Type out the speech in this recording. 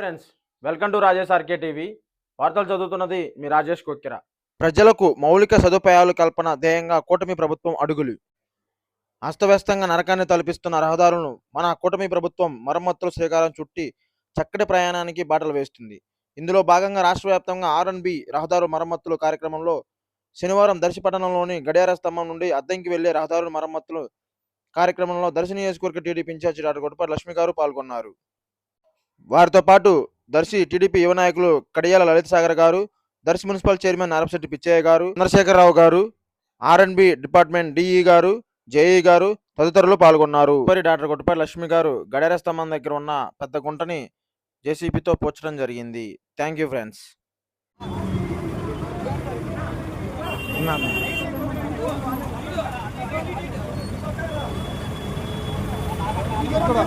Friends welcome to Rajesh RK TV. వార్తలు చదువుతున్నది మీ రాజేష్ కొక్కిర. ప్రజలకు మౌలిక సదుపాయాలు కల్పన ధ్యేయంగా కూటమి ప్రభుత్వం అడుగులు. అస్తవ్యస్తంగా నరకాన్ని తలపిస్తున్న రహదారులను మన కూటమి ప్రభుత్వం మరమ్మతులు శ్రీకారం చుట్టి చక్కటి ప్రయాణానికి బాటలు వేస్తుంది. ఇందులో భాగంగా రాష్ట్ర వ్యాప్తంగా ఆర్ఎన్బి రహదారు మరమ్మతులు కార్యక్రమంలో శనివారం దర్శి పట్టణంలోని గడియార స్తంభం నుండి అద్దంకి వెళ్ళే రహదారుల మరమ్మతులు కార్యక్రమంలో దర్శి నియోజకవర్గ TDP incharge doctor Godapati Lakshmi గారు పాల్గొన్నారు. వారితో పాటు దర్శి టీడీపీ యువ నాయకులు కడియాల లలిత్ సాగర్ గారు దర్శి మున్సిపల్ చైర్మన్ నారపశెట్టి పిచ్చయ్య గారు చంద్రశేఖరరావు గారు ఆర్ఎన్బి డిపార్ట్మెంట్ డిఈ గారు జేఈ గారు తదితరులు పాల్గొన్నారు. మరి డాక్టర్ కొట్టుపల్లి లక్ష్మి గారు గడియార స్తంభం దగ్గర ఉన్న పెద్ద గుంటని జేసీబీతో పోర్చడం జరిగింది. Thank you friends. ఇక్కడ